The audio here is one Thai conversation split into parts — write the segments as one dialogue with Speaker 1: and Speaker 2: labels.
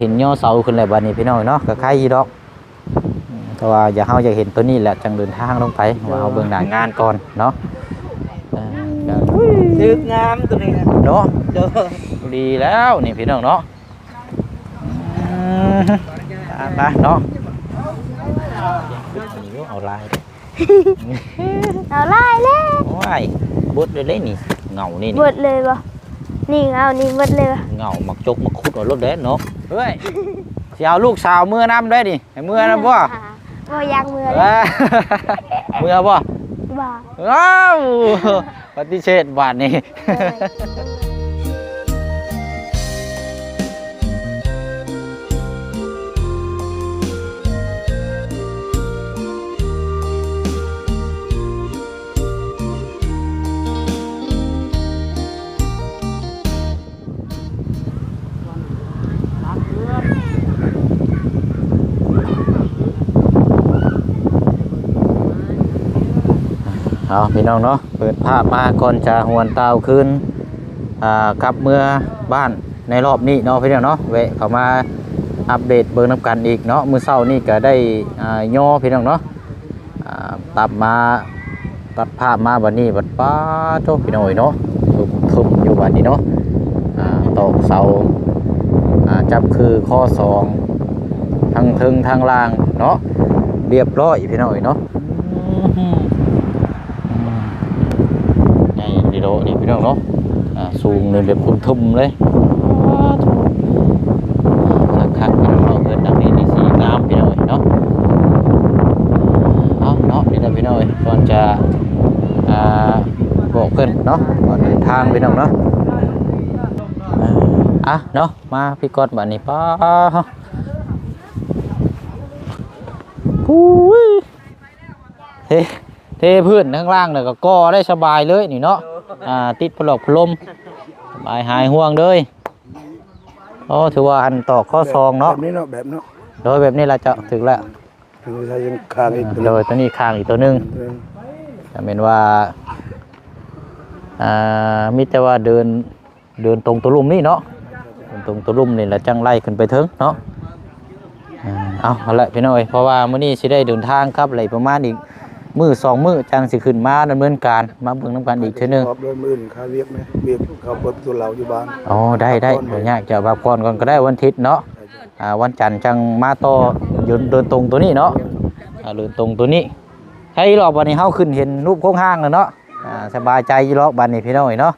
Speaker 1: เห็นย่อเสาขึ้นแล้วบัดนี้พี่น้องเนาะก็ใครอยู่ดอกอืมแต่ว่าอย่าเฮาอยากเห็นตัวนี้แหละจังเดินทางลงไปว่าเอาเบิ่งหน้างานก่อนเนาะเออก็
Speaker 2: ดึกงามตัวนี้นะ
Speaker 1: เนาะ
Speaker 2: เด้อ
Speaker 1: ดีแล้วนี่พี่น้องเนาะอืมอะไปเนาะเอาลาย
Speaker 3: เอาไล่เลย
Speaker 1: ว้ายบดเลยเลยนี่เงานี่
Speaker 3: หม
Speaker 1: นี่
Speaker 3: ดเลยบ่ นี่เอานี่หมดเลยบ่
Speaker 1: เงามักจกมักคุดเอารถเด้เนาะเฮ้ยสิเอาลูกสาวเมื่อน้ำได้ดิให้เมื่อนะบ่
Speaker 3: บ่ยังมือเลย
Speaker 1: เอ้ยเมื่อบ่
Speaker 3: บ่
Speaker 1: ว้าวปฏิเสธบาทนี่ เอาพี่น้องเนาะเปิดภาพมาก่อนจะหวนเตาขึ้นอ่ากลับเมื่อบ้านในรอบนี้เนาะพี่น้องเนาะแวะเข้ามาอัปเดตเบิ่งน้ำกันอีกเนาะมื้อเช้านี่ก็ได้อ่าย่อพี่น้องเนาะอ่าตัดมาตัดภาพมาบัดนี้บัดป้าโตพี่น้อยเนาะทุบทุบอยู่บัดนี้เนาะอ่าตอกเสาอ่าจับคือข้อสองทั้งเทึงทั้งล่างเนาะเรียบร้อยพี่น้อยเนาะอื้อหือ ใน ดนี่พี่น้องเนาะอ่าสูงเลยแบบคุณทุ่มเลยคักคักพี่น้องเนาะเพื่อนดังนี้นี่สีงามพี่น้องเนาะเอาเนาะนี่นะพี่น้องก่อนจะอ่าบอกเพื่อนเนาะก่อนเดินทางพี่น้องเนาะอะเนาะมาพี่กอดบัดนี้ป้าเฮ้เทพื้นข้างล่างเลยก็ก่อได้สบายเลยนี่เนาะ อ่าติดพลอกพลมสบายหายห่วงเลยโอ้ถือว่าอันตอกข้อซองเนาะ
Speaker 4: แบบนี้เนาะแบบเนาะ
Speaker 1: โดยแบบนี้เราจะถึงแล้ว
Speaker 4: ถึงจะยังคางอีกตัวห
Speaker 1: โด
Speaker 4: นึ่ง
Speaker 1: ยตัวนี้คางอีกตัวหนึง
Speaker 4: เออ
Speaker 1: จะเป็นว่าอ่ามิแต่ว่าเดินเดินตรงตัวลุ่มนี่เนาะเดินตรงตัวลุ่มนี่แล้วจังไล่ขึ้นไปถึงเนาะอ่าเอาเอาละพี่น้อยเพราะว่ามื้อนี้สิได้เดินทางครับอะไรประมาณอีก มือสองมือจังสิขึ้นมาดำเนินการมาเบิ่งน้ำกันอีกเทื่อนึง
Speaker 4: ขอบโดยมืออื่นค่าเวียกไหมเวียกเขาเปิดประตูเราอยู่บ้าน
Speaker 1: อ๋อได้ได้เดี๋ยวยากจะพักผ่อนก่อนก็ได้วันอาทิตย์เนาะอ่าวันจันทร์จังมาต่อเดินเดินตรงตัวนี้เนาะอ่าเดินตรงตัวนี้ใครรอบวันนี้เฮาขึ้นเห็นรูปโค้งห้างแล้วเนาะอ่าสบายใจอยู่รอบบันนี้พี่น้อยเนาะ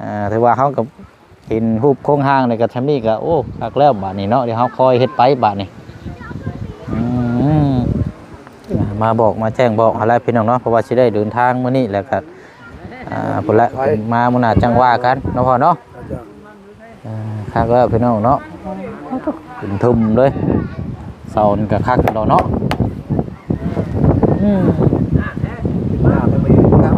Speaker 1: อ่าถือว่าเฮากับเห็นรูปโค้งห้างในกระทำนี่ก็โอ้คักแล้วบัดนี้เนาะเดี๋ยวเฮาคอยเฮ็ดไปบัดนี้อืมอ่า มาบอกมาแจ้งบอกอะไรพี่น้องเนาะเพราะว่าสิได้เดินทางมื้อนี้แล้วก็อ่าพุ่นละมามื้อหน้าจังว่ากันเนาะพ่อเนาะ
Speaker 4: อาจารย์
Speaker 1: อ่าคักแล้วพี่น้องเนาะขึ้นทุ่มเลยเสานี่ก็คักแล้วเนาะอืม
Speaker 4: หน้าไม่ไปครับ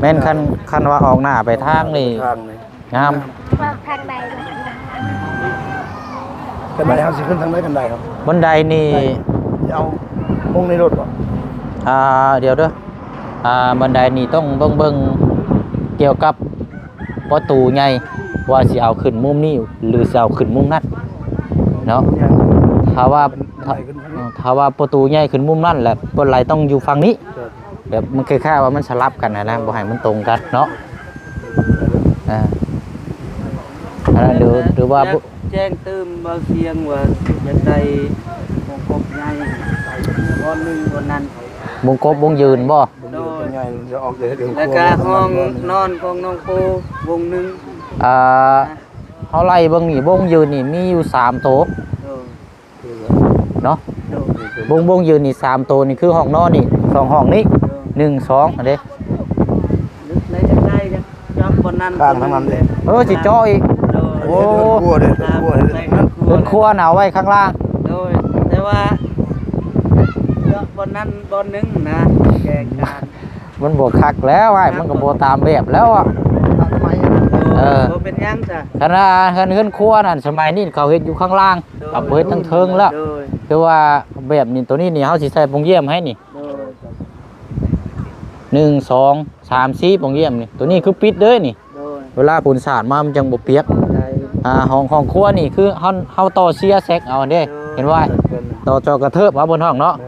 Speaker 1: แม่นคันคันว่าออกหน้าไปทางนี่
Speaker 4: ทางนี่
Speaker 1: งาม
Speaker 3: ว่าทางใดบ่
Speaker 4: กันได้ครับสิขึ้นทางไหนกันได้ครับ
Speaker 1: บันไดนี่
Speaker 4: จะเอา ห้องในรถบ่
Speaker 1: อ่าเดี๋ยวเด้ออ่าบันไดนี่ต้องเบิ่งเบิ่งเกี่ยวกับประตูใหญ่ว่าสิเอาขึ้นมุมนี้หรือสิเอาขึ้นมุมนั้นเนาะ
Speaker 4: เนี่ย
Speaker 1: ถ้าว่า
Speaker 4: มัน
Speaker 1: ถ้า
Speaker 4: ไหลขึ้นทางนี้
Speaker 1: ถ้าว่าประตูใหญ่ขึ้นมุมนั้นแหละบนไหลต้องอยู่ฝั่งนี้
Speaker 4: ครับ
Speaker 1: แบบมันคล้ายๆว่ามันสลับกันนะนะบ่ให้มันตรงกันเนาะอ่าอันนั้นหรือหรือว่าบ่
Speaker 2: แจ้งเติมเบาเสียงว่าอยากได้ของกบใหญ่ วันหนึงวันนั้น
Speaker 1: วงกบวงยืนบ่
Speaker 2: โดย
Speaker 4: เป็นไงจะออกจากเรื่อง
Speaker 2: แล้วก็ห้องนอนของน้องโปวงหนึง
Speaker 1: อ่าเฮาไล่เบิ่งนี่วงยืนนี่มีอยู่3โต๊ะ
Speaker 2: โดย
Speaker 1: เนาะ
Speaker 2: โดยว
Speaker 1: งวงยืนนี่3โต๊ะนี่คือห้องนอนนี่สองห้องนี้
Speaker 2: โดย
Speaker 1: หนึ่งสองอันเด้
Speaker 2: นึกได้จะได้จะจับวันนั้น
Speaker 4: ข้างทั้งนั้นเลย
Speaker 1: เออสิเจาะอีก
Speaker 2: โดย
Speaker 1: โอ้
Speaker 4: กลัวเลยกลัวเลย
Speaker 1: เรือนครัวน่ะเอาไว้ข้างล่าง
Speaker 2: โดยแต่ว่า เลือกบนนั้นบนหนึงนะแกการ
Speaker 1: มันบ่คักแล้วไอ้มันก็บ่ตามแบบแล้วอะเออ
Speaker 2: บ่เป็นหยังจ้ะ
Speaker 1: ขณะคันเรือนครัวนั่นสมัยนี้เขาเฮ็ดอยู่ข้างล่างกับเฮ็ดทั้งเทิงแล้ว
Speaker 2: โดย
Speaker 1: คือว่าแบบนี้ตัวนี้นี่เฮาสิใส่ปงเยี่ยมให้นี่
Speaker 2: โดย
Speaker 1: หนึ่งสองสามสี่ปงเยี่ยมนี่ตัวนี้คือปิดเด้อนี่
Speaker 2: โดย
Speaker 1: เวลาปูนสาดมามันจังบ่เปียก
Speaker 2: ได้
Speaker 1: ออ่าห้องห้องครัวนี่คือเฮาเฮาต่อเสียแซกเอาเด้ เห็นว่า
Speaker 2: เพิ่น
Speaker 1: ต่อจอกระเทิบมาบนห้องเนาะ
Speaker 2: นั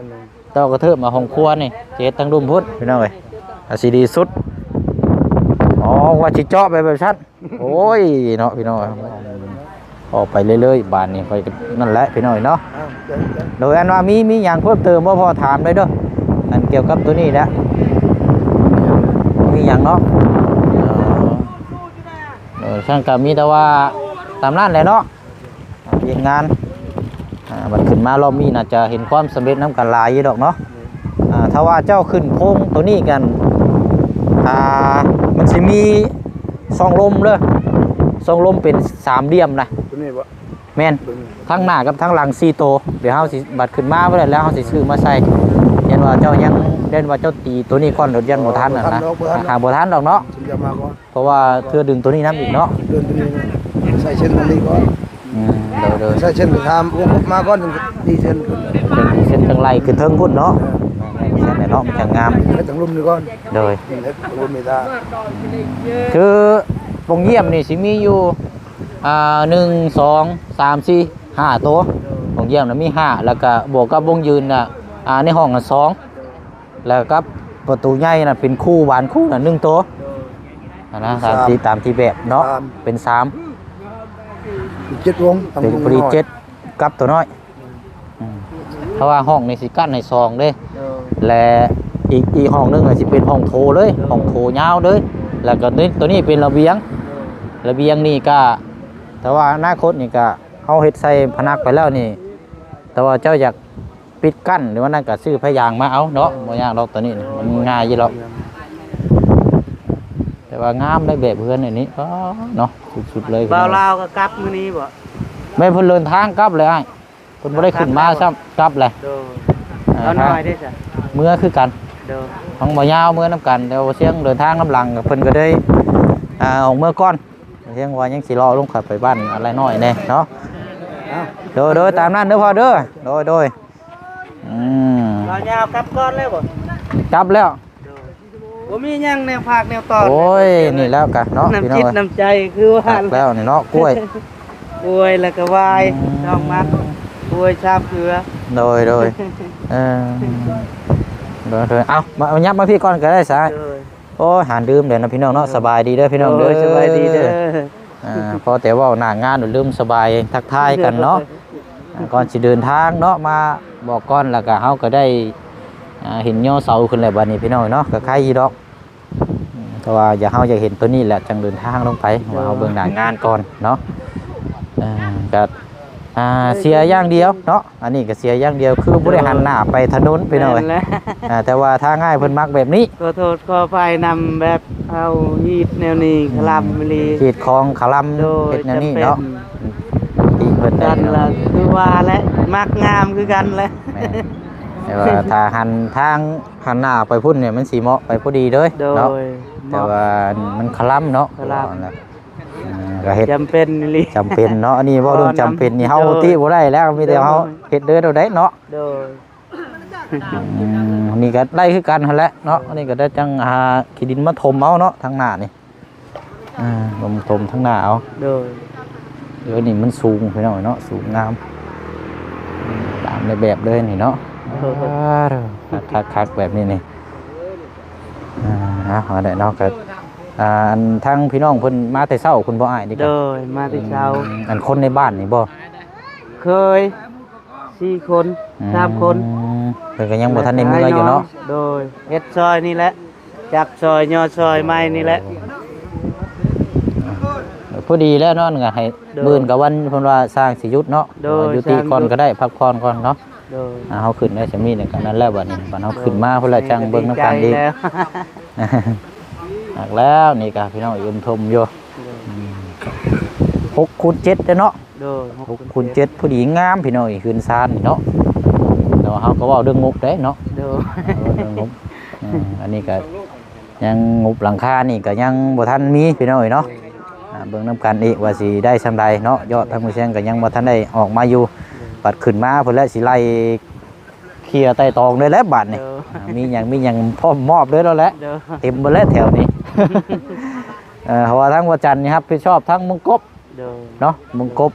Speaker 2: ่นน่ะ
Speaker 1: ต่อกระเทิบมาห้องครัวนี่เจ็ดทั้งรุมพุทธพี่น้องเอ้ยอาสิดีสุดอ๋อว่าสิเจาะไปแบบชัดโอ้ยเนาะพี่น้องเอ้ยออกไปเรื่อยๆบานนี่ไปนั่นแหละพี่น้องเอ้ยเนาะโดยอันว่ามีมีอย่างเพิ่มเติมบ่าพอถามได้ด้ออันเกี่ยวกับตัวนี้แหละมีอย่างเนาะช่างกับมีแต่ว่าตามนั้นแหละเนาะเรียนงาน บัดขึ้นมารอบนี้น่าจะเห็นความสำเร็จน้ำกันหลายอยู่ดอกเนาะอ่าถ้าว่าเจ้าขึ้นโค้งตัวนี้กันอ่ามันสิมีซองลมเด้อซองลมเป็นสามเหลี่ยมนะ
Speaker 4: ตัวนี้บ่
Speaker 1: แม่น
Speaker 4: ตัวนี้
Speaker 1: ทั้งหน้ากับทั้งหลังซีโตวเดี๋ยวเฮาสิบัดขึ้นมาบ่ได้แล้วเฮาสิซื้อมาใส่เห็นว่าเจ้ายังเล่นว่าเจ้าตีตัวนี้ก่อนรถยันบ่ทันน่ะนะหาบ่ทันดอกเนาะ
Speaker 4: ฉันจะมาก่อน
Speaker 1: เพราะว่าเธอดึงตัวนี้นํอีกเนาะ
Speaker 4: เดินตัวนี้นะใส่เส้นตรงนี้ก่อน
Speaker 1: อืม เดี๋ยวเดี๋ยว
Speaker 4: ใส่เส้นไปทำวงกบมาก่อนถึงดีเส้นขึ้น
Speaker 1: เส้นจังไรขึ้นเทิงพุ่นเนาะเส้นไหนเนาะมันจะงาม
Speaker 4: ให้ตั้งรุ่มนี่ก่อน
Speaker 1: โดย
Speaker 4: นี่ให้ตั้งรุ่มไม่ได้
Speaker 1: คือวงเยี่ยมนี่สิมีอยู่อ่าหนึ่งสองสามสี่ห้าตัววงเยี่ยมน่ะมีห้าแล้วก็บวกกับวงยืนน่ะอ่าในห้องน่ะสองแล้วกับประตูใหญ่น่ะเป็นคู่บานคู่น่ะหนึ่งตัวอ่านะตามที่ตามที่แบบเนาะเป็นสาม
Speaker 4: อีกเจ็ดวงตั้ง
Speaker 1: เป็น
Speaker 4: รุ่ม
Speaker 1: พอดีเจ็ดกับตัวน้อยอืมเพราะว่าห้องนี่สิกั้นในซองเด้
Speaker 2: เด้อ
Speaker 1: และอีกอีกห้องหนึงก็สิเป็นห้องโถเลยห้องโถยาวเลย แล้วก็นี่ตัวนี้เป็นระเบียง ระเบียงนี่ก็แต่ว่าอนาคตนี่ก็เฮาเฮ็ดใส่พนักไปแล้วนี่ แต่ว่าเจ้าอยากปิดกั้นหรือว่านั่นก็ซื้อพยางมาเอาเนาะบ่ยากหรอกตัวนี้นี่มันง่ายอยู่หรอก แต่ว่างามได้แบบเพื่อนอันนี้อ๋อเนาะสุดๆเลย
Speaker 2: บ่าวลาวก็กลับมื้อนี้บ่
Speaker 1: ไม่เพิ่นเดินทางกลับเลยอ้ายเพิ่นบ่ได้ขึ้นมาซ้ำกลับเลย
Speaker 2: เด้อ
Speaker 1: อ่า
Speaker 2: เอาหน่อยได้จ้ะ
Speaker 1: เมื่อคือกัน
Speaker 2: เด้อ
Speaker 1: ของบ่ยาวเมื่อน้ำกันแต่ว่าเสียงเดินทางน้ำหลังเพิ่นก็ได้อ่าออกเมื่อก่อนเสียงว่ายังสิรอลงขับไปบ้านอะไรน้อยแน่เนาะโดยโดยตามนั้นเด้อพ่อเด้อโดยโดยอืม
Speaker 2: เรายาวกลับก่อนเลยบ่
Speaker 1: จับแล้ว
Speaker 2: เด้อบ่มีหยังแนวภาคแนวตอน
Speaker 1: โอ้ยนี่แล้วกันเนาะพี่
Speaker 2: น้ำ
Speaker 1: น้อง
Speaker 2: จิต
Speaker 1: เอ้ย
Speaker 2: น้ำใจคือว่า
Speaker 1: จับแล้วนี่เนาะกล้วย
Speaker 2: กล้วยแล้วก็วายช่องมัดกล้วยชาบเกลือ
Speaker 1: โดยโดยเออโดยโดยเอามาเอายับมาพี่ก่อนก็ได้สาย
Speaker 2: เด้อ
Speaker 1: โอ้ยหารดื่มเดี๋ยวนะพี่น้องเนาะสบายดีเด้อพี่น้องเด้อ
Speaker 2: โสบายดีเด้อ
Speaker 1: อ่าพอแต่ว่าหน้างานหรือลืมสบายทักทายกันเนาะอ่าก่อนสิเดินทางเนาะมาบอกก่อนแล้วก็เฮาก็ได้อ่า เห็นย่อเสาขึ้นแล้วบัดนี้พี่น้องเนาะก็ใครอยู่ดอกอืมแต่ว่าอย่าเฮาอยากเห็นตัวนี้แหละจังเดินทางลงไปว่าเฮาเบิ่งหน้างานก่อนเนาะอ่าก็อ่าเสียอย่างเดียวเนาะอันนี้ก็เสียอย่างเดียวคือบ่ได้หันหน้าไปถนนพี่น้องเอ้ย
Speaker 2: แม่นแล้ว
Speaker 1: อ่าแต่ว่าถ้าง่ายเพิ่นมักแบบนี้
Speaker 2: ขอโทษขออภัยนำแบบเอาฮีดแนวนี้คลำมลี
Speaker 1: ขีดของขลำ
Speaker 2: โดย
Speaker 1: เฮ็ดแนวนี้
Speaker 2: จำเป็น
Speaker 1: เนาะที่เพิ่นได้
Speaker 2: กัน
Speaker 1: เนาะ
Speaker 2: ละคือว่าและมักงามคือกันแหละ
Speaker 1: แม่นแต่ว่าถ้าหันทางหันหน้าไปพุ่นเนี่ยมันสีเหมาะไปพอดีเลย
Speaker 2: โด
Speaker 1: เนาะ
Speaker 2: ย
Speaker 1: แต่ว่ามันคล้ำเนาะ
Speaker 2: คล้ำ
Speaker 1: ว่าแล้วอ่าก็เฮ็ด
Speaker 2: จำเป็นมลี
Speaker 1: จำเป็นเนาะอันนี้เว่าเรื่องจำเป็นนี่เฮา
Speaker 2: โดย
Speaker 1: ติบ่ได้แล้วมีแต่เฮาเฮ็ดเด้อเท่าใดเนาะ
Speaker 2: โดย
Speaker 1: อืมนี่ก็ได้คือกันหั่นแหละเนาะอันนี้ก็ได้จังหาขี้ดินมาถมเอาเนาะทางหน้านี่อ่าลมถมทางหน้าเอา
Speaker 2: โดย
Speaker 1: เดี๋ยวนี้มันสูงพี่น้องเนาะสูงงามอืมตามในแบบเลยนี่เนาะ คักคักๆแบบนี้นี่อ่าเอาได้เนาะก็อ่าอันทั้งพี่น้องเพิ่นมาแต่เช้าคุณบ่อายนี่
Speaker 2: โด
Speaker 1: ก็
Speaker 2: ยมาที่เช้า
Speaker 1: อืมอันคนในบ้านนี่บ่
Speaker 2: เคยสี่คนสามคน
Speaker 1: อืมเพิ่นก็ยังบ่ทันได้เมื่ออยู่เนาะ
Speaker 2: โดยเฮ็ดซอยนี่แหละจับซอยย่อซอยไม้นี่แหละ
Speaker 1: พอดีแล้วเนาะก็ให้
Speaker 2: โดย
Speaker 1: มื้อนกับวันเพิ่นว่าสร้างสิหยุดเนาะ
Speaker 2: โดย
Speaker 1: อยู่ที่
Speaker 2: สร้าง
Speaker 1: ก่อน
Speaker 2: หยุด
Speaker 1: ก็ได้พักผ่อนก่อนเนาะ
Speaker 2: โดย
Speaker 1: อ่าเฮาขึ้นได้จะมีเนี่ยก็นั่นแล้วบัดนี้บัดเฮาขึ้นมาเพิ่นละจังเบิ่งนํกันอีก
Speaker 2: ดีใจแล้ว
Speaker 1: หักแล้วนี่ก็พี่น้องยืนทมอยู่หกคูณเจ็ดเด้อเนาะ
Speaker 2: โดย
Speaker 1: หกคูณเจ็ดพอดีงามพี่น้องอีกคืนซานนี่เนาะแต่ว่าเขาก็เว่าเรื่องงบได้เนาะ
Speaker 2: โดย
Speaker 1: เว้าเรื่องงบอืมอันนี้ก็ยังงบหลังคานี่ก็ยังบ่ทันมีพี่น้องเอ้ยเนาะอ่าเบิ่งน้ำกันอีกว่าสิได้สำใดเนาะยอดทางมือเชียงก็ยังบ่ทันได้ออกมาอยู่ปัดขึ้นมาเพิ่นแล้วสิไล่ เคลียร์ใต้ตองเลยแหล้วบัดนี่
Speaker 2: โดย
Speaker 1: อ่ามีหยังมีหยังพร้อมมอบเลยแล้วแหละ
Speaker 2: โดย
Speaker 1: เต็มหมดแล้วแถวนี้ เออเพราะว่าทั้งวัดจันทร์นี่ครับผิดชอบทั้งมังกบ
Speaker 2: โดเดิน
Speaker 1: เนาะบุงกบ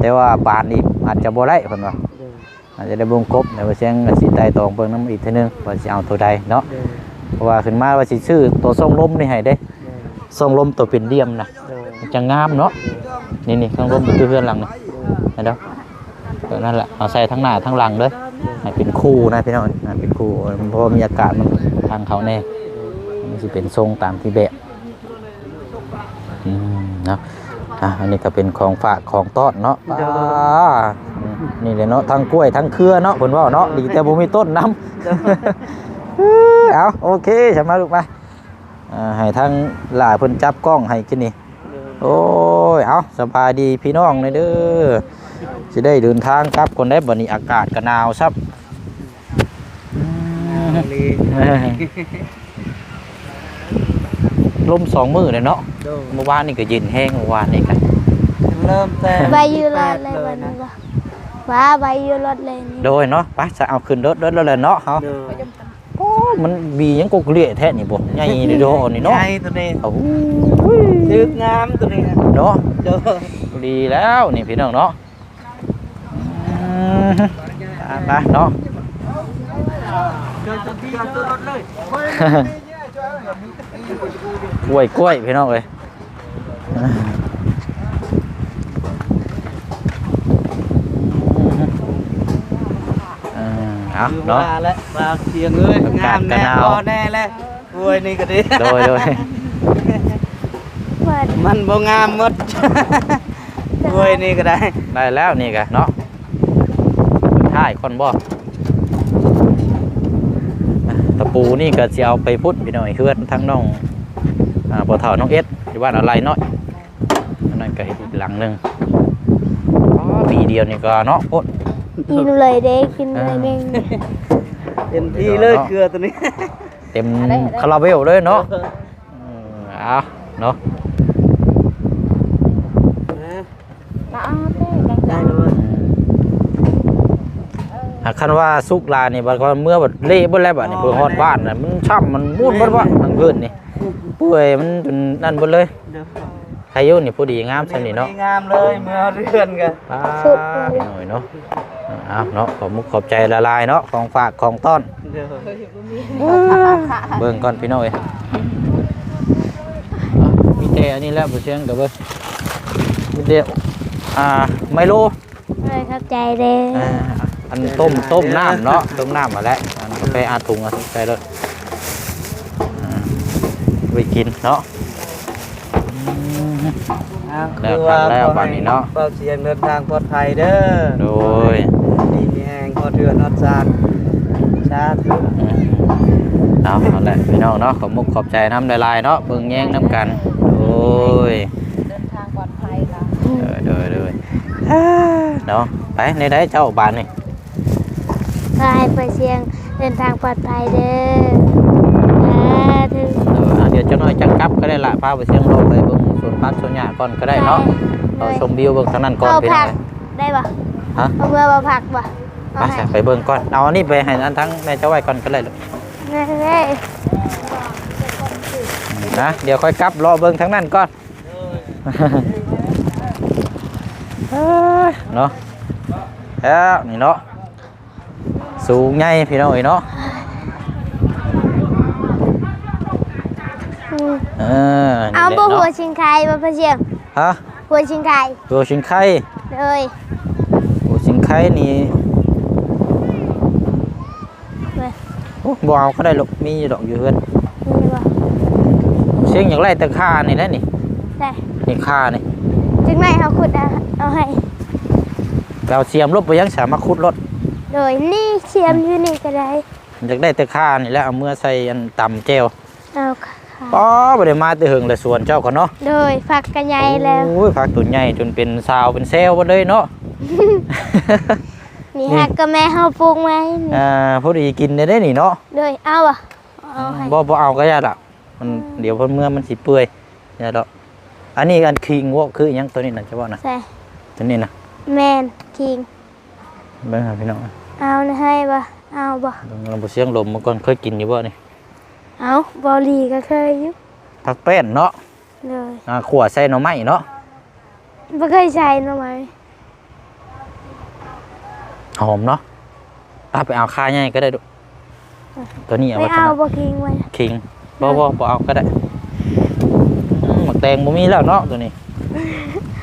Speaker 1: แต่ว่าปานนี่อาจจะบ่ได้เพิ่นว่า
Speaker 2: เดิน
Speaker 1: อาจจะได้บุงกบแต่ว่าเสียงก็สิได้ตองเบิ่งนํอีกเทีนึงว่าสิเอาตัวใดเนาะ
Speaker 2: เดิน
Speaker 1: เพราะว่าขึ้นมาว่าสิซื้อตัวทรงลมนี่ให้เด้
Speaker 2: เดิน
Speaker 1: ทรงลมตัวเป็นเหลี่ยมนะ
Speaker 2: เดิน
Speaker 1: มันจะงามเนาะนี่นี่ทรงลมอยู่เพื่อนหลังนี่เห็นเด้อเออนั่นแหละเอาใส่ทั้งหน้าทั้งหลังเด้อ ให้เป็นคู่นะพี่น้องให้เป็นคู่เพราะว่ามีอากาศมันทางเขาแน่มันสิเป็นทรงตามที่แบบอืมเนาะอะอันนี้ก็เป็นของฝากของต้อนเนาะอ่านี่เลยเนาะทั้งกล้วยทั้งเครือเนาะเพิ่นว่าเนาะดีแต่บ่มีต้นน้ำเอาโอเคฉันมาลูกมาอ่าให้ทั้งหลายเพิ่นจับกล้องให้กินนี่
Speaker 2: เดิน
Speaker 1: โอ้ยเอาสบายดีพี่น้องเลยเด้อ จะได้เดินทางกลับคนได้บัดนี้อากาศก็หนาวซับอืม
Speaker 2: ลี
Speaker 1: ลมสองมือเลยเนาะ
Speaker 2: เดิน
Speaker 1: เมื่อวานนี่ก็เย็นแห้งเมื่อวานนี่กัน
Speaker 2: เริ่มแต่
Speaker 3: ใบยืนรถเลย
Speaker 2: เล
Speaker 3: วัน
Speaker 2: ยนะ
Speaker 3: นี้ว่าว่าใบยืนรถเลยนี่
Speaker 1: โดยเนาะไปจะเอาขึ้นรถรถแล้วแหละเนาะเฮา
Speaker 2: เดิน
Speaker 1: โอ้มันบีหยังกกเลี่ยแท้นี่บ่ใหญ่นี่โดนี่เนาะ
Speaker 2: ใช่ตัวนี้
Speaker 1: โอ้โห
Speaker 2: ตึกงามตัวนี้นะ
Speaker 1: เนาะ
Speaker 2: เดิน
Speaker 1: ดีแล้วนี่พี่น้องเนาะอื มอะไปเนาะ
Speaker 2: เดินตัวที่ตัวรถเลย
Speaker 1: กล้วยกล้วยพี่น้องเอ้ยอ่าเอา
Speaker 2: คือ
Speaker 1: เนาะ
Speaker 2: ว่าแล้วว่าเสียงเอ้ย
Speaker 1: อากางาศ
Speaker 2: ม
Speaker 1: ก็
Speaker 2: แน่
Speaker 1: หนาว
Speaker 2: พอแน่แล้วโอ้ยนี่ก็ดี
Speaker 1: โดยโดย
Speaker 3: เปิด
Speaker 2: มันบ่งามหมดโอ้ยนี่ก็ได้
Speaker 1: ได้แล้วนี่กะเนาะ ถ่ายคนบ่ตะปูนี่ก็จะเอาไปพุดพี่น้อยเฮือนทั้งน้องอ่าปอเฒ่าน้องเอสอยู่บ้านอะไรน้อยอันนั่นก็อีกหลังหนึงอ๋อปีเดียวนี่ก็เนาะโพด
Speaker 3: กินเลยเด้กินเลยเม่ง
Speaker 2: เต็มที่เลยเกลือตัวนี้
Speaker 1: เต็มคาราเบลเลยเนาะอืมเอาเนาะ
Speaker 2: ได้เลย
Speaker 1: หาก คันว่าสุกลานี่บัดว่าเมื่อบัดเละเบิดแล้วบัดนี่เพื่อฮอดบ้านน่ะมันช่ำมันมูนเบิดว่าทางพื้นนี่เปื่อยมันจนนั่นเบิดเลย
Speaker 2: เดี๋ยว
Speaker 1: ใครอยู่นี่ผู้ดีงามซั่นนี่เนาะ
Speaker 2: งามเลยเมื่อเรือนกัน
Speaker 1: ป้าหน่อยเนาะเอาเนาะขอบมุกขอบใจละลายเนาะของฝากของต้อน
Speaker 2: เดี๋ยว
Speaker 1: เบิ่งก่อนพี่น้อยเอามีแต่อันนี้แหล้วบ่เชียงกับเบิ่งมีแต่อ่าไมโล
Speaker 3: เลยเข้าใจเด้
Speaker 1: อ่า อันต้มต้มน้ำเนาะต้มน้ำมาแล้วอันกาแฟอาถุงเอาใส่รถอ่าไปกินเนาะอืมแล้วครับแล้วบัดนี้เนาะ
Speaker 2: เฝ้าเสียงเดินทางปลอดภัยเด้อ
Speaker 1: โดย
Speaker 2: ดีมีแหงพอเดือนฮอดซานชาธุ
Speaker 1: อืมเอาเอาแหละพี่น้องเนาะขอบมุกขอบใจน้ำละลายเนาะเบิ่งแย่งน้ำกันโดย
Speaker 5: เดินทางปลอดภัยค่ะ
Speaker 1: เดยเดยเดยเนาะไปในได้เจ้าบานนี่
Speaker 3: พายไปเสียงเดินทางปลอดภัยเด้ออ่าถึง
Speaker 1: เอออะเดี๋ยวเจ้าน้อยจังกลับก็ได้ละพาไปเชียงรมไปเบิ่งสวนพักสวนหญ้าก่อนก็ได้เนาะเราชมวิวเบิ่งทางนั้นก่อน
Speaker 3: เอา
Speaker 1: พี่น้
Speaker 3: ผั
Speaker 1: อกง
Speaker 3: ได้ปะ
Speaker 1: ฮะ
Speaker 3: เอาเมื่อมาผักปะ
Speaker 1: ไป
Speaker 3: เอาให้
Speaker 1: จ้ะไปเบิ่งก่อนเอาอันนี้ไปให้อันทั้งแม่เจ้าไว้ก่อนก็ได้ลูก
Speaker 3: เฮ้ย
Speaker 1: นะเดี๋ยวค่อยกลับรอเบิ่งทางนั้นก่อนเอ้ยเนาะแล้วนี่เนาะ สูงใหญ่พี่น้องเอ้ยเนาะ
Speaker 3: อืม
Speaker 1: เออนี่
Speaker 3: เอา
Speaker 1: แหละ
Speaker 3: บ่หัว
Speaker 1: เนาะ
Speaker 3: ชิงไข่บ่พะเสียง
Speaker 1: ฮะ
Speaker 3: หัวชิงไข่
Speaker 1: ตัวชิงไข่
Speaker 3: เลย
Speaker 1: ตัวชิงไข่นี่
Speaker 3: เลย
Speaker 1: โอ้บ่เอาก็ได้ลูกมีอยู่ดอกอยู่เฮือน
Speaker 3: นี่บ่
Speaker 1: เสียงอย่างไรแต่ค่านี่แหละนี่
Speaker 3: ได้
Speaker 1: นี่ค่านี่
Speaker 3: จึงไหนเขาขุดเอาเอาให้
Speaker 1: เราเสียมลบไปยังสามารถขุดรถ
Speaker 3: โดยนี่เชียมอยู่นี่ก็ได้
Speaker 1: อยากได้แต่ค่านี่แหละเอาเมื่อใส่อันตำแจว
Speaker 3: เอาค่ะ
Speaker 1: ป้อบ่ได้มาแต่เฮิงแต่สวนเจ้าก็เนาะ
Speaker 3: โดยฝักกันใหญ่แล้ว
Speaker 1: โอ้ยผักตัวใหญ่จนเป็นซาวเป็นเซลล์หมดเลยเนาะ
Speaker 3: นี่ฮักก็แม่เฮาปลูกไว้นี่
Speaker 1: อ่าพอดีกินได้ได้นี่เนาะ
Speaker 3: โดยเอาอะเอาให้
Speaker 1: บ่บ่เอาก็ยาละมันเดี๋ยวเพิ่นเมื่อมันสิเปื่อยยาดอกอันนี้อันคิงวอกคืออิหยังตัวนี้น่ะจะว่านะ
Speaker 3: ใส่
Speaker 1: ตัวนี้นะ
Speaker 3: แมนคิง
Speaker 1: เบิ่งหาพี่น้อง
Speaker 3: เอานะให้บ่เอาบ่
Speaker 1: เบิ่งลำบ่เสียงลมมาก่อนเคยกินอยู่บ่นี่
Speaker 3: เอาบอลีก็เคยอยู่
Speaker 1: ผักแป้นเนาะ
Speaker 3: เลย
Speaker 1: อ่าขั่วใส่หน่อไม้เนาะ
Speaker 3: ไม่เคยใช้หน่อไม้
Speaker 1: หอมเนาะเอาไปเอาค่าใหญ่ก็ได้ดูตัวนี้เอา
Speaker 3: ไม่
Speaker 1: ไว้
Speaker 3: เอา
Speaker 1: ทำ
Speaker 3: บะคิงไว้
Speaker 1: คิงบ่บ่บ่เอาก็ได้อืมหมักแตงบ่มีแล้วเนาะตัวนี้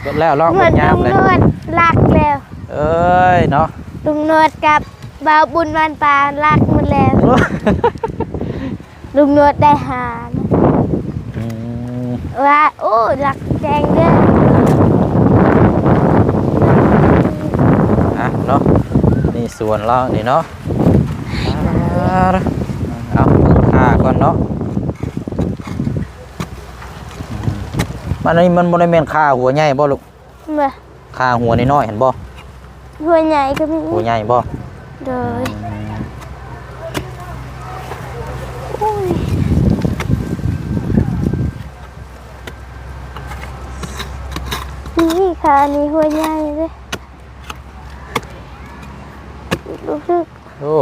Speaker 1: เบิดแล้วลอก
Speaker 3: เห
Speaker 1: หม
Speaker 3: มือน
Speaker 1: ดยาม
Speaker 3: ลุง
Speaker 1: เลย
Speaker 3: นวดลักแล้ว
Speaker 1: เอ้ยเนาะ
Speaker 3: ลุงนวดกับบ่าวบุญวันปานลักหมดแล้ว ลุงนวดได้หานะ
Speaker 1: อืม
Speaker 3: ว่าโอ้ลักแจงเด้อ
Speaker 1: อะเนาะนี่ส่วนเรานี่เนาะอ่าเอาเบิ่งค่าก่อนเนาะอืมมันนี่มันบ่ได้แม่นค่าหัวใหญ่บ่ลูก
Speaker 3: มา
Speaker 1: ค่าหัวน้อยๆเห็นบ่
Speaker 3: หัวใหญ่ก็มี
Speaker 1: หัวใหญ่บ่
Speaker 3: โดย
Speaker 1: อืม
Speaker 3: โอ้ยนี่ค่ะนี่หัวใหญ่เลยรู้สึก
Speaker 1: โอ้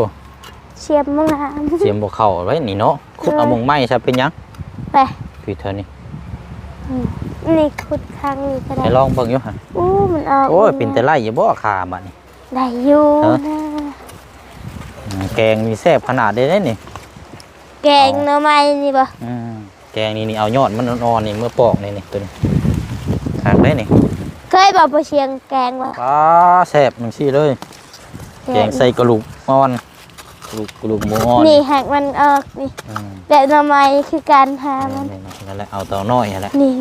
Speaker 3: เชียบมงาม
Speaker 1: เสียมบ่เข้าไว้นี่เนาะขุดเอามงไม้ซะเป็นหยัง
Speaker 3: ไป
Speaker 1: พี่เธอนี่
Speaker 3: นี่ขุดครั้งนี้ก็ได้
Speaker 1: ให้ลองเบิ่งอยู่หั่น
Speaker 3: อู้มันออก
Speaker 1: โอ้ยเป็นแต่ไล่อย่าบ่ค่าบัดนี้
Speaker 3: ได้อยู่
Speaker 1: ฮะ
Speaker 3: นะ
Speaker 1: อืมแกงมีแซ่บขนาดได้เด้นี่
Speaker 3: แกงหน่อไม้นี่บ่
Speaker 1: อืมแกงนี่นี่เอายอดมันอ่อนๆนี่เมื่อปอกนี่นี่ตัวนี้หักได้นี่
Speaker 3: เคยบอกไปเชียงแกงบ่
Speaker 1: ป้าแซ่บจังซี่เลย แกงใส่กระลูกอ่อนกระลูกกระลูกหมูอ่อน
Speaker 3: นี่หักมันออกนี่
Speaker 1: อืม
Speaker 3: แบบหน่อไม้คือการหามัน
Speaker 1: นี่ๆนั่นแหละเอาเตาน้อยนั่นแหละ
Speaker 3: นี่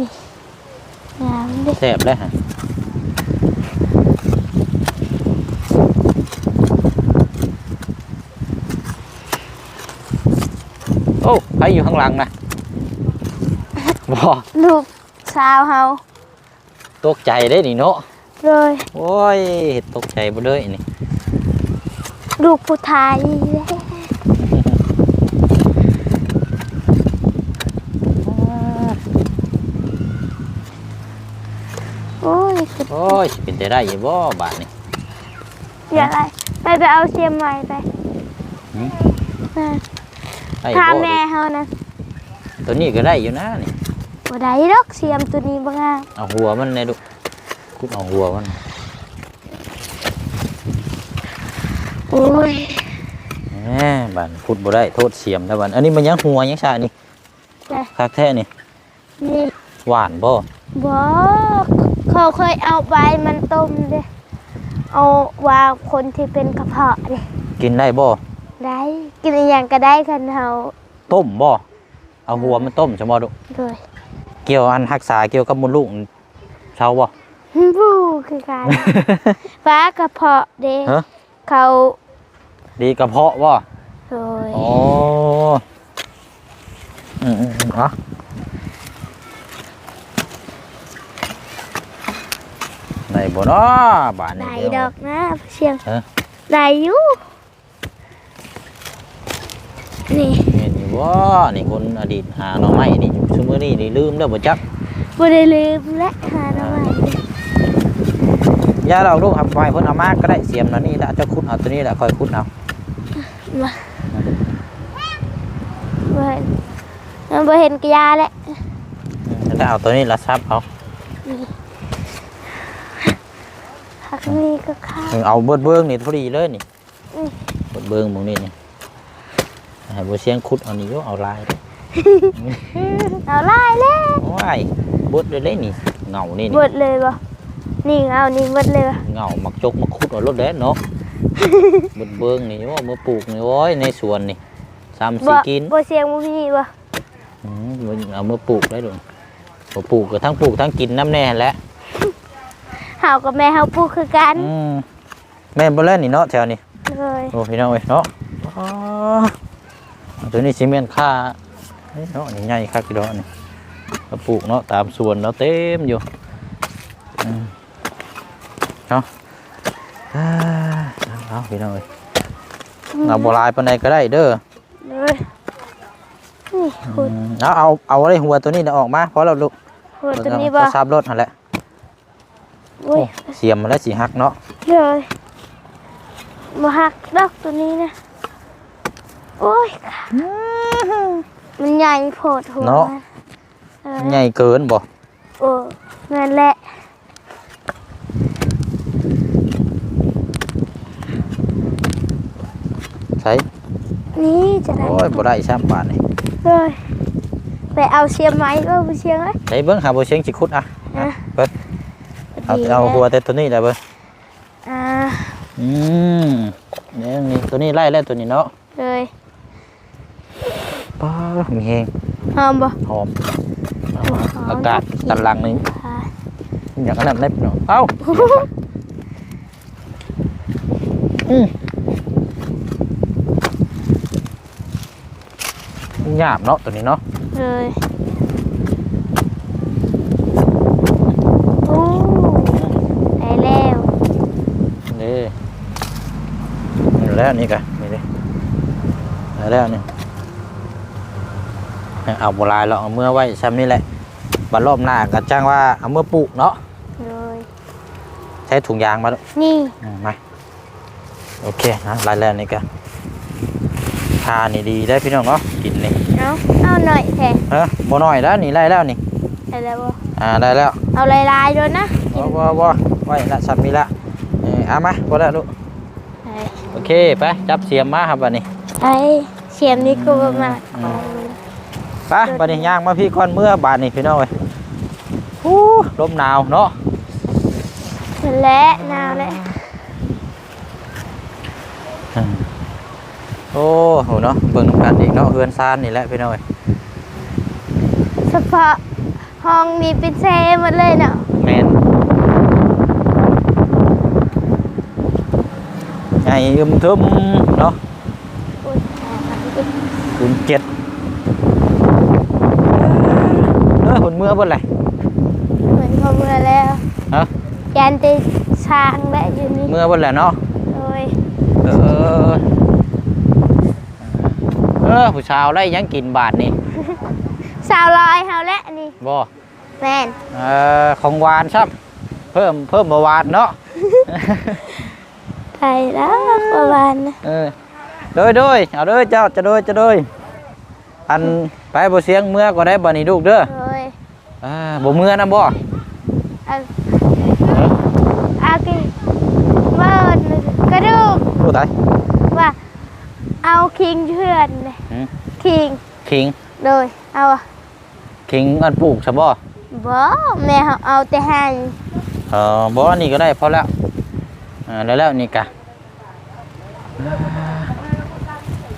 Speaker 3: งามเด้
Speaker 1: แซ่บเลยฮะโอ้ใครอยู่ข้างหลังนะบ่
Speaker 3: ลูกสาวเฮา
Speaker 1: ตกใจได้นี่เนาะ
Speaker 3: เลย
Speaker 1: โอ้ยตกใจบ่เลยนี่
Speaker 3: ลูกผู้ชายเด้โอ้ย
Speaker 1: โอ้ยสิเป็นไปได้อยังบ่บาดนี่
Speaker 3: อย่าอะไรไปไปเอาเสียมใหม่ไป
Speaker 1: หืม
Speaker 3: น่ะ
Speaker 1: ได้
Speaker 3: ถาม
Speaker 1: บ่
Speaker 3: แม่เฮานะ
Speaker 1: ตัวนี้ก็ได้อยู่นะนี่
Speaker 3: บ่ได้ดอกเสียมตัวนี้บ่งาม
Speaker 1: เอาหัวมันในดูคุดเอาหัวมัน
Speaker 3: โอ้ย
Speaker 1: แหมบานคุดบ่ได้โทษเสียมแต่บันอันนี้มันยังหัวยังชานี่
Speaker 3: จ้ะ
Speaker 1: คักแท้นี่
Speaker 3: นี่
Speaker 1: หวานบ่
Speaker 3: บ่ เขาเคยเอาใบมันต้มเด้เอาวางคนที่เป็นกระเพาะเด้
Speaker 1: กินได้บ่
Speaker 3: ได้กินอหย่างก็ได้คันเฮา
Speaker 1: ต้มบ่เอาหัวมันต้มจะบ่ดุ
Speaker 3: โดย
Speaker 1: เกี่ยวอันรักษาเกี่ยวกับมดลูกเช้าบ่
Speaker 3: บูคือการฟ้ากระเพาะเด้
Speaker 1: ฮะ
Speaker 3: เขา
Speaker 1: ดีกระเพาะบ่
Speaker 3: โดย
Speaker 1: โอ้อืมอืมอืมเอะ ได้บ่เนาะบานนี้
Speaker 3: ได้
Speaker 1: เยว
Speaker 3: ดอกนะเชียง
Speaker 1: ฮะ
Speaker 3: ได้อยู่นี่
Speaker 1: เห็นอยู่ว่านี่คนอดีตหาหน่อไม้นี่ซุมื้อนี้นี่ลืมแล้วบ่จัก
Speaker 3: บ่ได้ลืมและหาหน่อไม้เด้
Speaker 1: อย่าเราลูกครับไว้เพิ่นเอามาก็ได้เสียมแล้วนี่ละเจะขุดเอาตัวนี้แหละค่อยขุดเอา
Speaker 3: มาบ่เห็นมันบ่เห็นกระยาแล้ว
Speaker 1: อืมแล้วเอาตัวนี้ละซับเอา
Speaker 3: หักนี่ก็ข้าว
Speaker 1: เอาเบิดเบิ้งนี่พอดีเลยนี่
Speaker 3: อืม
Speaker 1: เบิดเบิ้งหมองนี่นี่ให้บ่เสียงขุดเอานี่อยู่เอาลายเด้อ
Speaker 3: เอาไล่แล้ว
Speaker 1: ว้ายเบิดเลยเด้นี่เงานี่
Speaker 3: เบิ
Speaker 1: นี่
Speaker 3: ดเลยบ่นี่เอานี่เบิดเลยบ่
Speaker 1: เงามักจกมาขุดเอารถเด้เนาะเบิดเบิ้งนี่ว่ามือปลูกนี่โอ้ยในสวนนี่สาม
Speaker 3: บ่
Speaker 1: สี่กิน
Speaker 3: บ่เสียงบ่มีบ่
Speaker 1: อืมเอามือปลูกได้ดูบ่ปลูกก็ทั้งปลูกทั้งกินน้ำแน่แหละ
Speaker 3: เฮากับแม่เฮาปลูกคือกัน
Speaker 1: อืมแม่นบ่เล่นนี่เนาะแถวนี้
Speaker 3: เลย
Speaker 1: โอ้พี่น้องเอ้ยเนาะอ๋อตัวนี้ซีเมนต์ค่าเฮ้ยเนาะใหญ่ๆคักพี่น้องนี่ก็ปลูกเนาะตามสวนเนาะเต็มอยู่อืมเนาะอ่าเอาพี่น้องเอ้ยเอาโบราณปานใดก็ได้เด้อ
Speaker 3: เลยนี่
Speaker 1: อื
Speaker 3: ขุด
Speaker 1: มเอาเอาเอาอะไรหัวตัวนี้น่ะออกมาเพราะเราลูก
Speaker 3: ขุดตัวนี้บ่
Speaker 1: ทราบรถนั่นแหละ เสียมมาแล้วสีหักเนาะ
Speaker 3: เลยมาหักดอกตัวนี้นะ โอ้ยมันใหญ่โผดหัวเนาะ
Speaker 1: ใหญ่เกินบ่
Speaker 3: โอ้นั่นแหละ
Speaker 1: ใช้
Speaker 3: นี่จะได้
Speaker 1: โอ้ยบ่ได้สามบาทนี่
Speaker 3: เลยไปเอาเสียมไหม้ก็เชียงไลย
Speaker 1: ใช่เบิ้งหาบ่เชียงจิคุดอะเบิ้ง เอาเอาหัวแต่ตัวนี้ได้เบิ่ง
Speaker 3: อ่า
Speaker 1: อืมเนี่ยนี่ตัวนี้ไล่แล้วตัวนี้เนาะ
Speaker 3: เลย
Speaker 1: ป้ามีแฮง
Speaker 3: หอมบ่
Speaker 1: หอมอากาศตันหลังนี่
Speaker 3: ค่ะ
Speaker 1: อย่างนั้นได้เนาะเอ้าอืมหยาบเนาะตัวนี้เนาะ
Speaker 3: เลยโอ้ได้แล้ว
Speaker 1: นี่นี่ แล้วนี่กะนี่ดิได้แล้วนี่เอาโบราณเราเอาเมื่อไว้ซ้ำนี่แหละบัดรอบหน้าก็จ้างว่าเอาเมื่อปลูกเนาะ
Speaker 3: เลย
Speaker 1: ใช้ถุงยางมาแล้ว
Speaker 3: นี่
Speaker 1: อืมมาโอเคนะรายแล้วนี่กะทานี่ดีได้พี่น้องเนาะกินนี่
Speaker 3: เอาเอาหน่อยแท้
Speaker 1: เออบ่น้อยแล้วนี่ไล่แล้วนี่
Speaker 3: ได้แล้วบ่
Speaker 1: อ่าได้แล้ว
Speaker 3: เอาลายๆด้วยนะ
Speaker 1: บ่บ่บ่ไว้ละซ้ำนี่ละเออเอามาบ่แล้วลูก
Speaker 3: ไป
Speaker 1: โอ เคไปจับเสียมมาครับบัดนี้
Speaker 3: ไปเสียมนี่ก็ประมาณ
Speaker 1: อืมไปบัดนี้ย่างมาพี่ก่อนเมื่อบาดนี้พี่น้องเอ้ยฮู้ลมหนาวเนาะ
Speaker 3: และนาวและ
Speaker 1: อืมโอ้โหเนาะเบิ่งน้ำกันอีกเนาะเฮือนซานนี่แหละพี่น้องเอ้ย
Speaker 3: เฉพาะห้องนี้เป็นเซหมดเลยเนาะ
Speaker 1: แม่นไอ้อึมทึมเนาะ
Speaker 3: อุ๊ย
Speaker 1: คูณเจ็ดเออคนเมื่อเบิ่นเลย
Speaker 3: เหมือนเขาเมื่อแล้ว
Speaker 1: ฮะ
Speaker 3: ยันติช้างและอยู่นี่
Speaker 1: เมื่อเบิ่นแหละเนาะ
Speaker 3: โดย
Speaker 1: เออเออผู้ชาวได้หยังกินบาทนี่
Speaker 3: สาวลอยเฮาและนี่
Speaker 1: บ่
Speaker 3: แม่น
Speaker 1: เออของหวานครับเพิ่มเพิ่มเบาหวานเนาะ
Speaker 3: ไปแล้วประมาณนะ
Speaker 1: เออโดยโดยเอาเด้อเจ้าจะโดยจะโดยอันไปบ่เสียงเมื่อก็ได้บ่นี่ลูกเด้อ
Speaker 3: โดย
Speaker 1: อ่าบ่เมื่อนะบ่
Speaker 3: เอาเอากินเบิดกระดูก
Speaker 1: ผู้ตาย
Speaker 3: ว่าเอาคิงเพื่อนเลย
Speaker 1: หืม
Speaker 3: คิง
Speaker 1: คิง
Speaker 3: โดยเอาอะ
Speaker 1: คิงอันปลูกใช่บ่
Speaker 3: บ่แม่เขาเอาแต่ให้
Speaker 1: เออบ่อันนี้ก็ได้พอแล้ว อ่าแล้วแล้วนี่กะ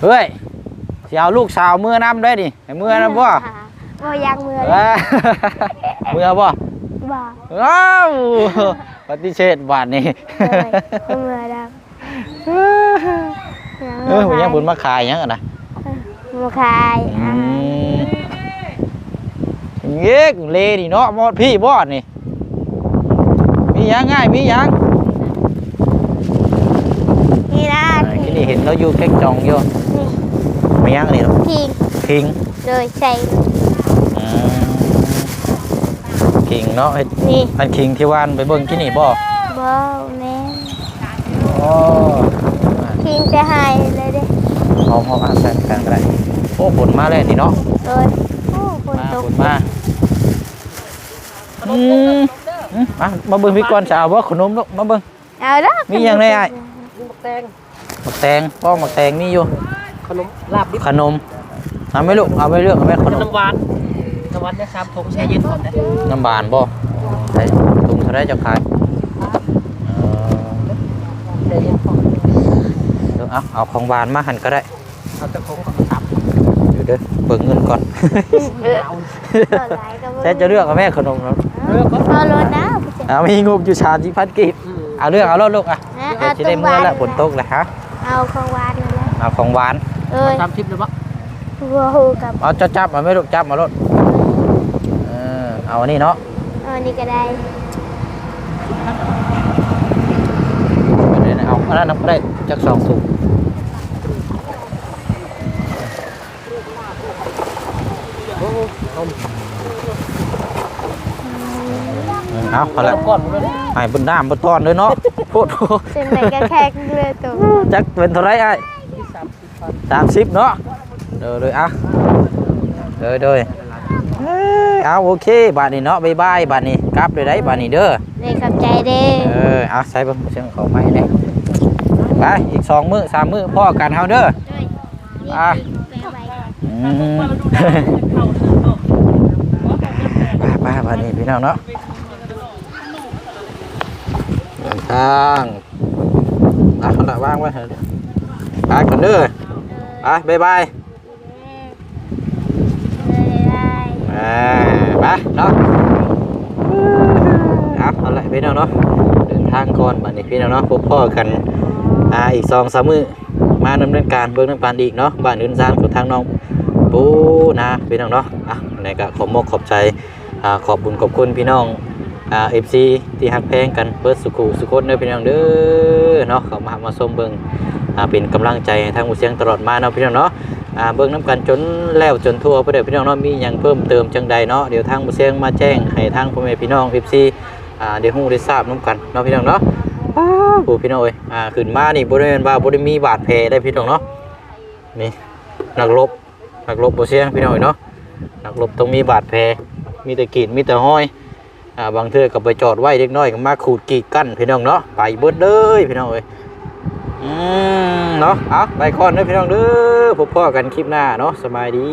Speaker 1: เฮ้ยสิเอาลูกสาวเมื่อน้ำได้ดิให้เมื่อนะบ่
Speaker 3: บ่อยากมือ
Speaker 1: เอ้ยเมื่อบ่
Speaker 3: บ่
Speaker 1: ว้าวปฏิเสธบาทนี่
Speaker 3: เลยบ่มือดำ
Speaker 1: เออมันยังบุญมาขายยังอะนะ
Speaker 3: บ่ขาย
Speaker 1: อื
Speaker 3: อ่าม
Speaker 1: เงี้ยเลนี่เนาะหมดพี่บอดนี่มีหยังง่ายมีหยัง
Speaker 3: นี่นะ
Speaker 1: อ่าที่นี่ เห็นเราอยู่แก๊กจองอยู่
Speaker 3: นี่
Speaker 1: มีหยังนี่เนาะ
Speaker 3: คิง
Speaker 1: คิง
Speaker 3: โดยใส่
Speaker 1: อืมคิงเนาะเฮ็ด
Speaker 3: นี่
Speaker 1: อันคิงที่ว่านไปเบิ่งที่นี่บ่
Speaker 3: บ่แม่น
Speaker 1: อ๋อ
Speaker 3: คิงจะให้เลยเด้
Speaker 1: เอาเอาอ่านแทนกันก็ได้โอ้ฝนมาแล้วนี่เนาะ
Speaker 3: โดยโอ้ฝน
Speaker 1: มา
Speaker 3: ตก
Speaker 1: ฝนมาอืมอืมมามาเบิ่งพี่ก่อนจะเอาบ่ขนมลูกมาเบิ่ง
Speaker 3: เอาเด้อ
Speaker 1: มีหยังได้อ้าย
Speaker 2: หมกแตง
Speaker 1: หมัก แตงป้องหมักแตงมีอยู่
Speaker 2: ขนมลาบดิบ
Speaker 1: ขนมเอาไหม่ลูกเอาไม่เลือกเอาไหม่ขนม
Speaker 2: น้ำหวานน้ำหวานนะครับผมแช่เย็นก่อนนะ
Speaker 1: น้ำบานบ่ใส่ถุงเท่าไรจะขายเออ
Speaker 2: แช่เย็นก่อน
Speaker 1: เดี๋ยวเอาเอาของบานมาหันก็ได้
Speaker 2: เอาตะคงกับตับ
Speaker 1: เดี๋ยวเด้อเบิกเงินก่อน
Speaker 2: เอา
Speaker 3: เอาหลายก็บ่
Speaker 1: ใช่จะเลือกเอาแม่ขนมเนาะ
Speaker 3: เอารถนะผู้ชาย
Speaker 1: เอามีงบอยู่ชาที่พันกีบเอาเลือกเอารถลูกอะ
Speaker 3: นะ
Speaker 1: เดี๋ยวจะได้เมื่อแล้วฝนตกเลยฮะ
Speaker 3: เอาของหวานนั่นแหละ
Speaker 1: เอาของหวาน
Speaker 3: เอ้ย
Speaker 2: ตามทิปเลยปะ
Speaker 3: วัวหูกับ
Speaker 1: เอาจับจับเอาไหม่ลูกจับมารถเออเอาอันนี้เนาะ
Speaker 3: เอาอันนี้ก็ได้
Speaker 1: เดี๋ยวนะเอาอันนั้นก็ได้จักสองสูบ เอาพอแล้ว
Speaker 2: ก่อนผมเลย
Speaker 1: ไอ้บนน้ำบนตอนเลยเนาะโพดโพด
Speaker 3: เส้นไหนก็แขกเลยตัว
Speaker 1: จักเป็นเท่าไรไอ้
Speaker 2: ที่สามสิบพัน
Speaker 1: สามสิบเนาะเดี๋ยวเลยอะเดี๋ยวเดี๋ยวเอ้ยเอาโอเคบาทนี้เนาะบายบายบาทนี้กลับเลยได้บาทนี้เด้อ
Speaker 3: เลยขับใจเด้
Speaker 1: เออเอาใส่เบิ่งเสียงเขาไม่ได้ไปอีกสองมื้อสามมื้อพ่อกันเฮาเด้อ
Speaker 3: ด้วย
Speaker 1: อะ
Speaker 3: ไปไป
Speaker 1: อืมไป้าป้านี่พี่น้องเนาะ เดินทางอะเขาละว่างไว้เถอะไปก่อนเด้อไปบ๊ายบาย
Speaker 3: เลย
Speaker 1: อ่าไปเนาะเอาเอาละพี่น้องเนาะเดินทางก่อนบัดนี้พี่น้องเนาะพบพ่อกันอ่าอีกสองสามมือมาดำเนินการเบิ่งน้ำปานอีกเนาะบ้านอื่นซานของทางน้องปูนะพี่น้องเนาะอะในก็ขอมกขอบใจอ่าขอบบุญขอบคุณพี่น้อง อ่า FC ที่ฮักแพงกันเปิดสุขุสุคนเด้อพี่น้องเด้อเนาะเข้ามามาชมเบิ่งอ่าเป็นกำลังใจให้ทางผู้เสียงตลอดมาเนาะพี่น้องเนาะอ่าเบิ่งน้ำกันจนแล้วจนทั่วไปเด้อพี่น้องเนาะมีหยังเพิ่มเติมจังใดเนาะเดี๋ยวทางบ่เสียงมาแจ้งให้ทางพ่อแม่พี่น้อง FC อ่าเดี๋ยวฮู้ได้ทราบนํกันเนาะพี่น้องเนาะอ้าวโอ้พี่น้องเอ้ยอ่าขึ้นมานี่บ่ได้แม่นว่าบ่ได้มีบาดแผลได้พี่น้องเนาะนี่นักรบนักรบบ่เสียงพี่น้องเอ้ยเนาะนักรบต้องมีบาดแผลมีแต่กรีดมีแต่ห้อย อ่าบางเทื่อก็ไปจอดไว้เล็กน้อยก็มาขูดกีดกั้นพี่น้องเนาะไปเบิดเลยพี่น้องเอ้ยอืมเนาะเอาไปค้อนเด้อพี่น้องเด้อพบพ่อกันคลิปหน้าเนาะสบายดี